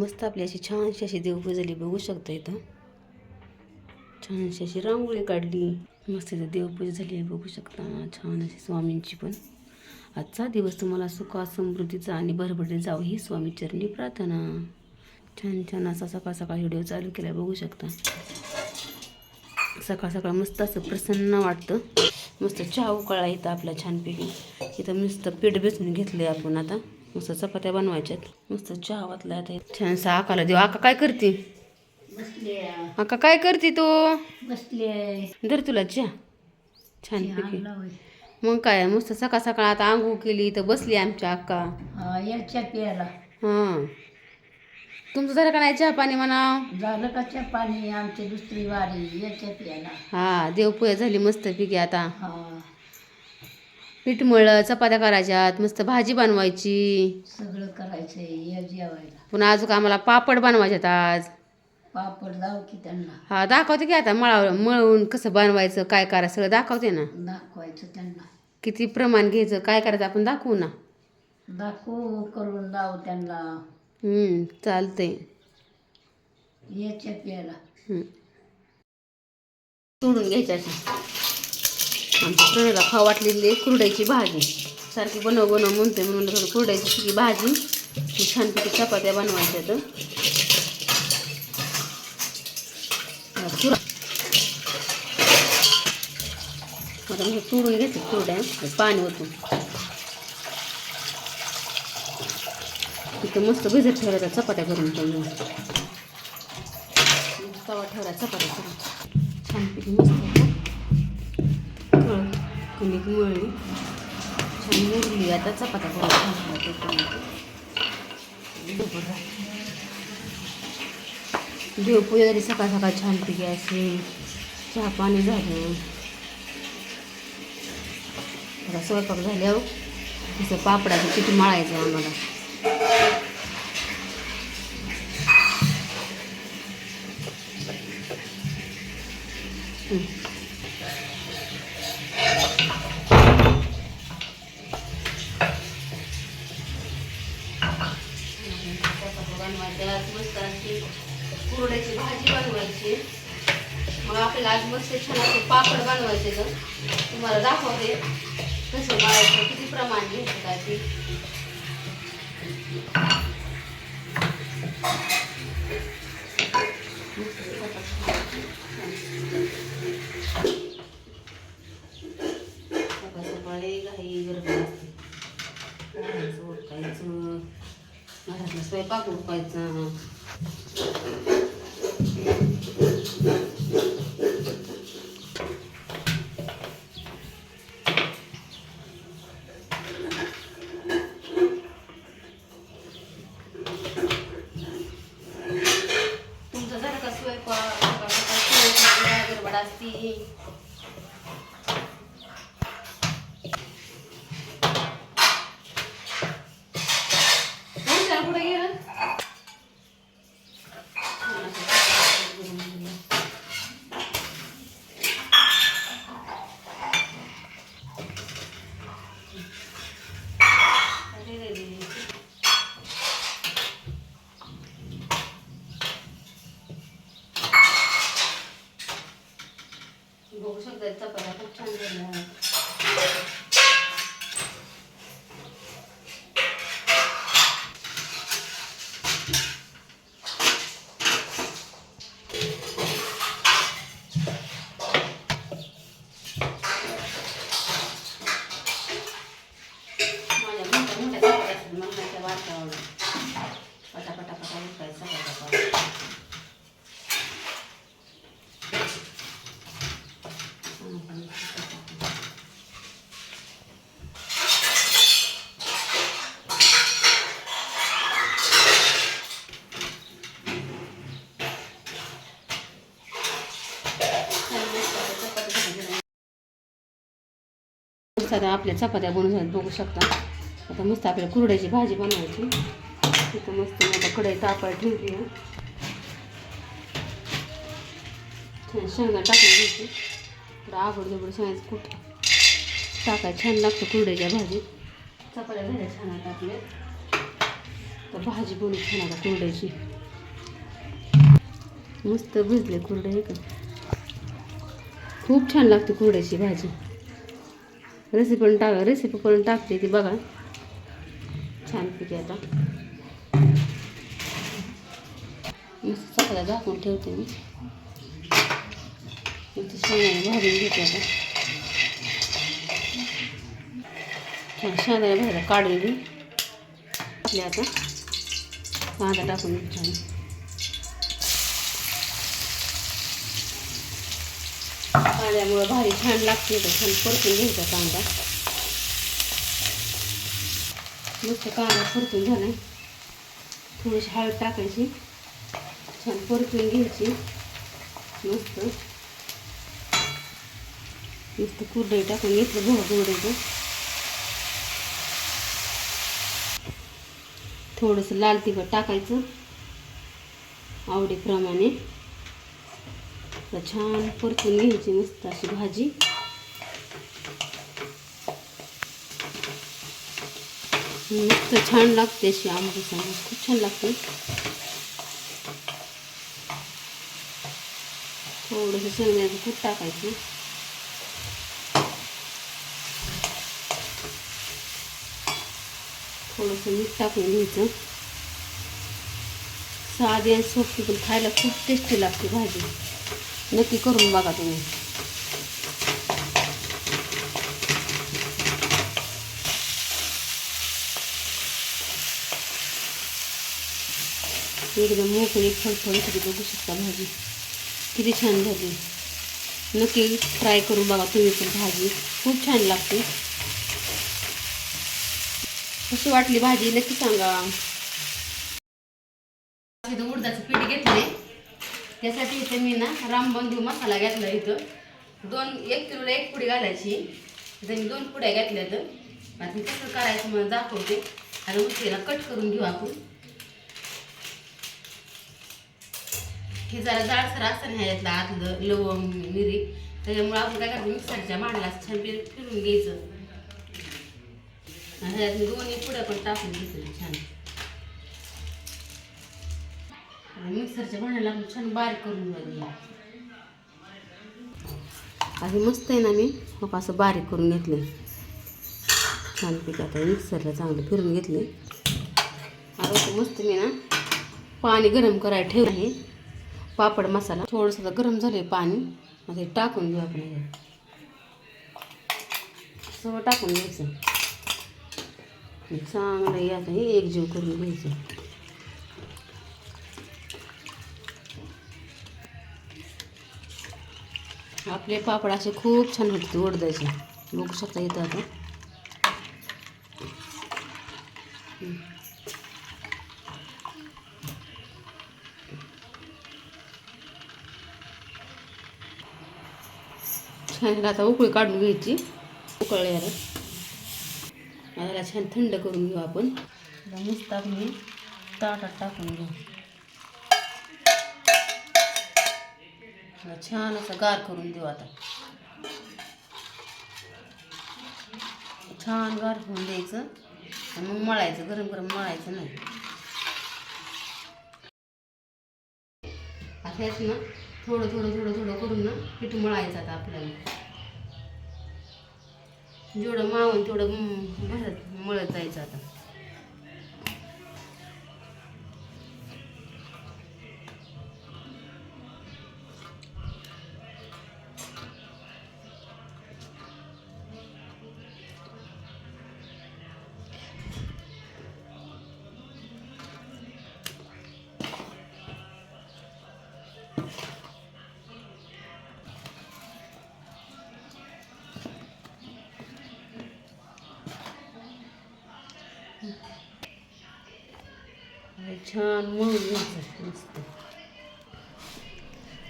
मस्त आपली अशी छानशी अशी देवपूजा झाली बघू शकता इथं. छानशी अशी रांगोळी काढली. मस्त इथं देवपूजा झाली आहे बघू शकता. छान अशी स्वामींची पण. आजचा दिवस तुम्हाला सुखा समृद्धीचा आणि भरभरीत जावं ही स्वामी चरणी प्रार्थना. छान छान असा सकाळ सकाळ व्हिडिओ चालू केला बघू शकता. सकाळ सकाळ मस्त असं प्रसन्न वाटतं. मस्त चहा उकळा इथं आपला छानपैकी. इथं मस्त पीठ बेसून घेतलं आपण आता. मस्त चपात्या बनवायच्यात. मस्त चहा वातला आता. छान आकाला देऊ. आका काय करते? बसले आका काय करते तू? बसले धर तुला चहा. छानपैकी मग काय मस्त सकाळ सकाळ आता आंघोळ केली इथं बसली आमच्या अक्का याच्या प्यायला. हां. तुमचं झालं का नाही चहा पाणी म्हणा झालं का चहा पाणी? आमची दुसरी वारी. याच्या प्यायला. हा देवपूजा झाली मस्त पिकी आता. हा. पीठ मळलं चपात्या करायच्यात मस्त भाजी बनवायची. सगळं या जेवायला. पुन्हा अजून आम्हाला पापड बनवायच्यात आज. पापड लाव की त्यांना. हा दाखवते की आता मळा मळून कसं बनवायचं काय करायचं सगळं दाखवते ना. दाखवायचं त्यांना. किती प्रमाण घ्यायचं काय करायचं आपण दाखवू ना. दाखवू करून लाव त्यांना. हम्म, चालतंय. याच्या प्यायला हम्म. तोडून घ्यायच्या आमच्या प्रणयला खाऊ वाटलेली कुरड्याची भाजी. सारखी बनव बनव म्हणते म्हणून थोडं कुरड्याची सगळी भाजी. मग छानपैकी चपात्या बनवायच्या तर. आता म्हणजे तोडून घ्यायचं कुरड्या पाणी ओतून तिथं मस्त भिजत ठेवायचा चपात्या करून ठेवून तवा ठेवला चपात्या करून. छानपैकी मस्त कणिक मळली छान मुरली आता चपात्या करून देवपूजा झाली सकाळ सकाळ छानपैकी असे चहा पाणी झालं. आता स्वयंपाक झाल्यावर तिचं पापडाचं किती मळायचं आम्हाला. बनवायच्या पापड तर तुम्हाला दाखवते. कसं बनवायचं किती प्रमाण घ्यायचं काय ते सकाळ सकाळी घाई गडबड असते. उठायचं घरातला स्वयंपाक उरकायचा. स्वयंपाक बघू शकता चपात्या खूप छान झाल्या आता आपल्या चपात्या बनवून झाल्या बघू शकता. आता मस्त आपल्याला कुरड्याची भाजी बनवायची. तिथं मस्त मी आता कढई तापाय ठेवली आहे. शेंगा टाकून घ्यायची. आवड जवळ सांगायचं कुठ? टाकाय छान लागतं कुरड्याच्या भाजीत. चपात्या झाल्या छान टाकले तर भाजी बनू छान आता कुरड्याची. मस्त भिजले कुरडे हे का खूप छान लागते कुरड्याची भाजी. रेसिपी पण टाका रेसिपी पण टाकते ती बघा. छानपैकी आता. मस्त चकल्या झाकून ठेवते मी. इथे भाजून घेते आता. छान शेंगाने भाज्या काढून घेऊ आपल्या आता. कांदा टाकून घेऊ छान. कांद्यामुळं भारी छान लागते तर छान परतून घ्यायचा कांदा. मस्त कांदा परतून झाला. थोडीशी हळद टाकायची. छान परतून घ्यायची. मस्त. मस्त कुरडई टाकून घेतलं भोगा कुरडईचं थोडंसं लाल तिखट टाकायचं आवडीप्रमाणे. आता छान परतून घ्यायची मस्त अशी भाजी. मस्त छान लागते अशी आंबट सांबार खूप छान लागते. थोडंसं शेंगण्याचं कूट टाकायचं. थोडंसं मीठ टाकून घ्यायचं. साधी आणि सोपी पण खायला खूप टेस्टी लागते भाजी. नक्की करून बघा तुम्ही. एकदम मोकळी फळफळी होती बघू शकता भाजी. किती छान झाली. नक्की ट्राय करून बघा तुम्ही पण भाजी. खूप छान लागते. कशी वाटली भाजी? नक्की सांगा. इथं उडदाचं पीठ घेतले. त्यासाठी इथं मी ना रामबंधू मसाला घेतला इथं. दोन एक किलोला एक पुडी घालायची. इथं मी दोन पुड्या घेतल्या तर आता मी कसं करायचं मला दाखवते. आणि उशीला कट करून घेऊ आपण. हे जरा जाडसर असं नाही ह्याच्यातलं आतलं लवंग मिरी. त्याच्यामुळे आपण काय करतो मिक्सरच्या मांडला छान फिरून घ्यायचं. आणि दोन्ही पुढं पण टाकून घेतली छान. आणि मिक्सरच्या भांड्याला आपण छान बारीक करून घेऊया आधी मस्त आहे ना मी. मग असं बारीक करून घेतले छान पीक आता मिक्सरला चांगलं फिरून घेतले आता मस्त मी ना. पाणी गरम करायला ठेवलं आहे. पापड मसाला थोडंसं गरम झालं पाणी. मग हे टाकून घेऊ आपण सगळं टाकून घ्यायचं. चांगलं हे आता हे एकजीव करून घ्यायचं. आपले पापड असे खूप छान होते ओढदायचे. बघू शकता येतं आता छान आता उकळी काढून घ्यायची. उकळल्यावर याला याला छान थंड करून घेऊ आपण. नुसता मस्त आपण ताटात टाकून घेऊ. छान असं गार करून देऊ आता. छान गार होऊन द्यायचं. आणि मग मळायचं गरम गरम मळायचं नाही. आता यात ना थोडं थोडं थोडं थोडं करून ना पीठ मळायचं आता आपल्याला. जेवढं मावून तेवढं भरत मळत जायचं आता. छान मळून घ्यायचं मस्त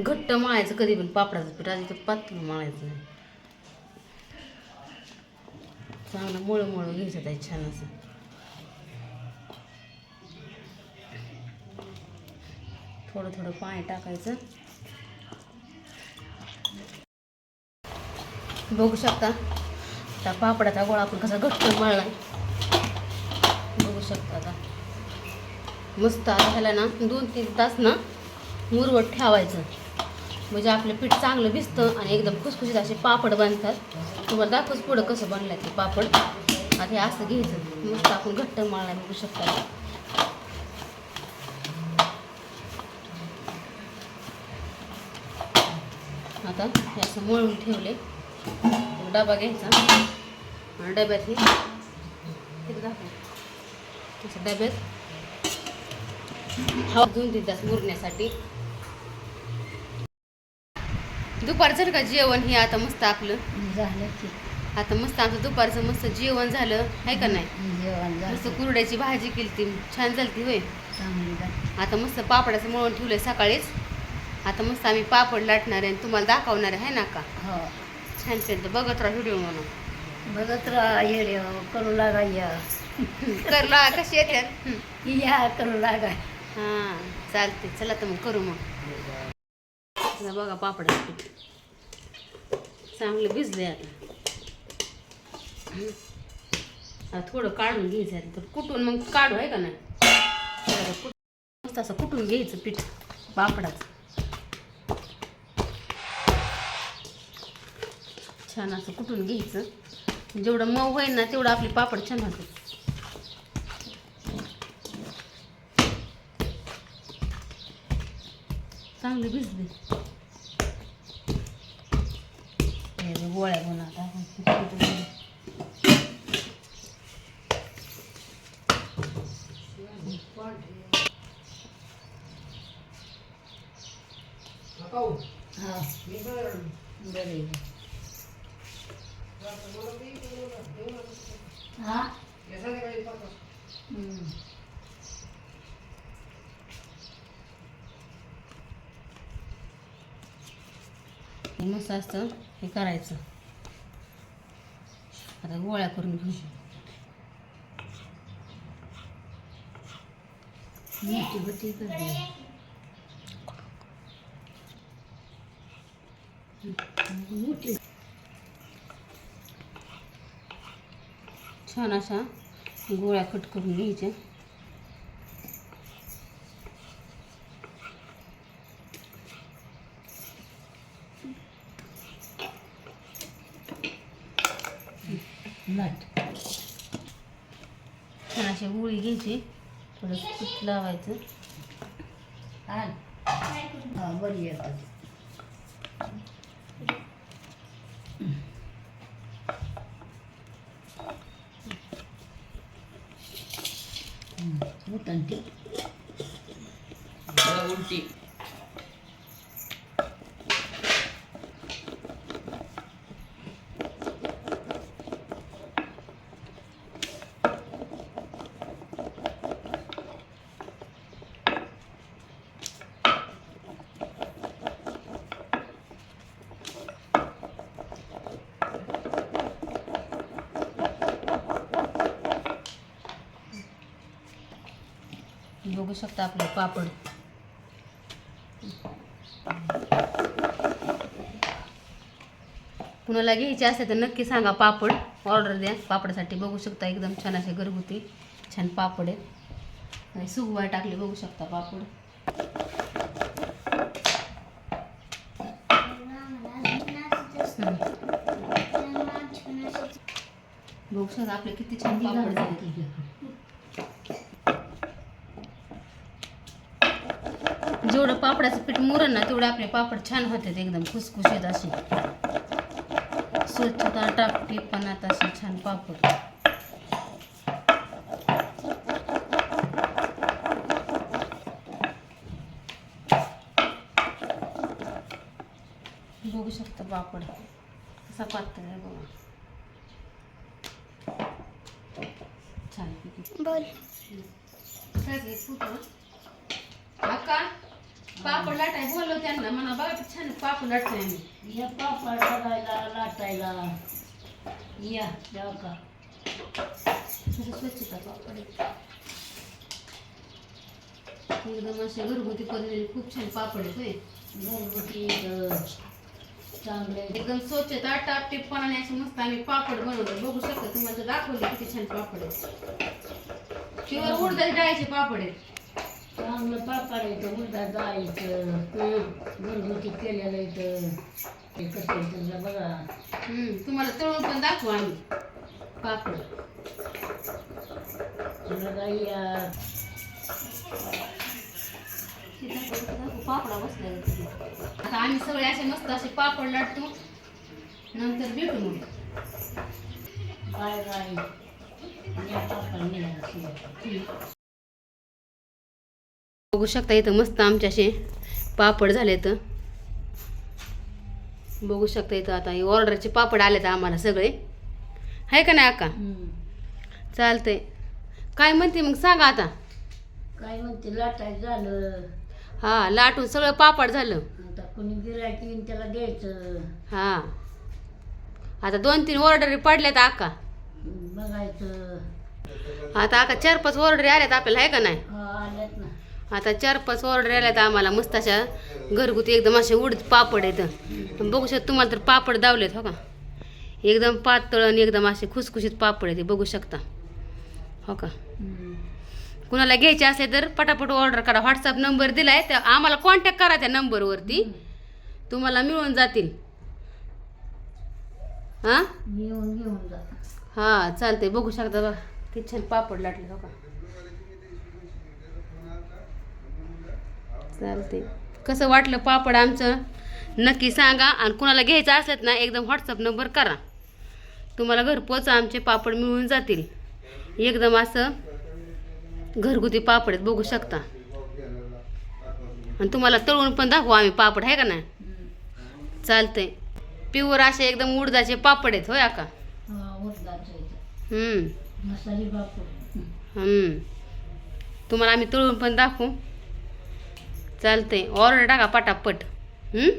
घट्ट मळायचं कधी पण पापडाचं पीठ आधी तर पातळ मळायचं. नाही चांगलं मळं मळं घ्यायचं ताई छान असं. थोडं थोडं पाणी टाकायचं. बघू शकता त्या पापडाचा गोळा आपण कसा घट्ट मळला. बघू शकता आता. मस्त आता ह्याला ना दोन तीन तास ना मुरवत ठेवायचं. म्हणजे आपलं पीठ चांगलं भिजतं आणि एकदम खुसखुशीत असे पापड बनतात. तुम्हाला दाखवच पुढं कसं बनलं ते पापड. आता हे असं घ्यायचं. मस्त आपण घट्ट मळला बघू शकता. आता हे असं मळून ठेवले डबा घ्यायचा. आणि डब्यात हे दाखव. तसं डब्यात हवा दोन तीन तास मुरण्यासाठी दुपारचं का जेवण? हे आता मस्त आपलं. झालं की. आता मस्त आमचं दुपारचं मस्त जेवण झालं आहे का नाही? जेवण मस्त कुरड्याची भाजी केली ती छान झाली ती होय. चांगली झाली. आता मस्त पापडाचं मळून ठेवलंय सकाळीच. आता मस्त आम्ही पापड लाटणार आहे आणि तुम्हाला दाखवणार आहे ना का? हो. छान केलं बघत राहा व्हिडिओ म्हणून. बघत राहा करू लागा या. करला कशी येतात या करू लागा. हां चालते चला तर मग करू मग. बघा पापड पीठ. चांगलं भिजलंय आता. थोडं काढून घ्यायचं तर कुटून मग काढू आहे का नाही? जरा मस्त असं कुटून घ्यायचं पीठ? पापडाचं. छान असं कुटून घ्यायचं? जेवढं मऊ होईल ना तेवढं आपले पापड छान होते चांगले भिजले हे बघ, गोळ्या बनवून आता आपण कुटकुटून. हा बरे हा हम्म. हे मस्त असतं. हे करायचं. आता गोळ्या करून घेऊ. छान अशा गोळ्या कट करून घ्यायच्या. लाट. छान अशा गोळी घ्यायची. थोडं लावायचं. आण हा बरी येतात बघू शकता आपले पापड. कुणाला घ्यायचे असेल तर नक्की सांगा पापड. ऑर्डर द्या. पापडासाठी बघू शकता एकदम छान असे घरगुती छान पापड आहेत. आणि सुगवाय टाकले बघू शकता पापड. बघू शकता आपले किती छान पापड झाले. जेवढं पापडाचं पीठ मुरण ना तेवढे आपले पापड छान होतात एकदम खुसखुशीत असे. स्वच्छता टापटीपणात असे छान पापड. बघू शकता पापड. कसा पातळ आहे बघा. छान बोल. काय फुटं? अक्का पापड लाटाय बोललो त्यांना म्हणा बघा किती छान पापड लाटताय आम्ही. या पापड करायला लाटायला. या जाऊ का. स्वच्छता पापड आहे. एकदम असे घरगुती पद्धतीने खूप छान पापड आहेत होय. घरगुती अं, चांगले. एकदम स्वच्छता टापटीपणाने असे मस्त आम्ही पापड बनवतो. बघू शकता तुम्हाला दाखवले किती छान पापड आहेत. प्युअर उडदाच्या डाळीचे पापड आहेत. चांगलं पापड येतं उलटा जायचं. घरगुती केलेलं येतं ते कसं तुझं बघा. हम्म. तुम्हाला तळून पण दाखवू आम्ही. पापड. बघा या. पापडा बसला आता आम्ही सगळे असे मस्त असे पापड लाटतो. नंतर भेटू मग. Bye bye. या पापड शिवाय बघू शकता इथं मस्त आमचे असे पापड झाले तर बघू शकता इथं आता हे ऑर्डरचे पापड आले तर आम्हाला सगळे. आहे का नाही अक्का. चालतंय. काय म्हणते मग सांगा आता. काय म्हणते लाटाय झालं. हा लाटून सगळं पापड झालं. आता कोणी गिरायक येईन त्याला द्यायचं. हा. आता दोन तीन ऑर्डर पडल्यात अक्का. बघायचं. आता अक्का चार पाच ऑर्डर आल्यात आपल्याला आहे का नाही? हा. आता चार पाच ऑर्डर आल्यात आम्हाला मस्त अशा घरगुती एकदम असे उडत पापड आहेत. बघू शकता तुम्हाला तर पापड दावलेत हो का? एकदम पातळ आणि एकदम असे खुसखुशीत पापड आहेत बघू शकता. हो का. कुणाला घ्यायचे असले तर पटापट ऑर्डर करा. व्हॉट्सअप नंबर दिलाय त्या आम्हाला कॉन्टॅक्ट करा त्या नंबरवरती तुम्हाला मिळून जातील. हां? हां चालतंय. बघू शकता बघा किती छान पापड लाटले हो का? चालते कसं वाटलं पापड आमचं? नक्की सांगा. आणि कुणाला घ्यायचं असलं ना एकदम व्हॉट्सअप नंबर करा. तुम्हाला घरपोच आमचे पापड मिळून जातील. एकदम असं घरगुती पापड आहेत बघू शकता. आणि तुम्हाला तळून पण दाखवू आम्ही पापड आहे का नाही. चालतंय. प्युअर असे एकदम उडदाचे पापड आहेत होय का हा. तुम्हाला आम्ही तळून पण दाखवू. चालतंय. ऑर्डर टाका पटापट. हम्म?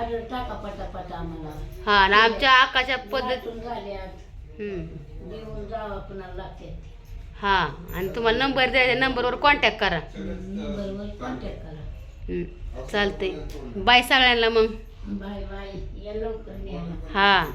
ऑर्डर टाका पटापट आम्हाला. हा आणि आमच्या आकाच्या पद्धत. देऊन जावा कुणाला लागते. हा आणि तुम्हाला नंबर द्यायचा नंबरवर कॉन्टॅक्ट करा. नंबरवर कॉन्टॅक्ट करा. चालतंय. बाय सगळ्यांना मग. बाय बाय या लवकर न्यायला हा.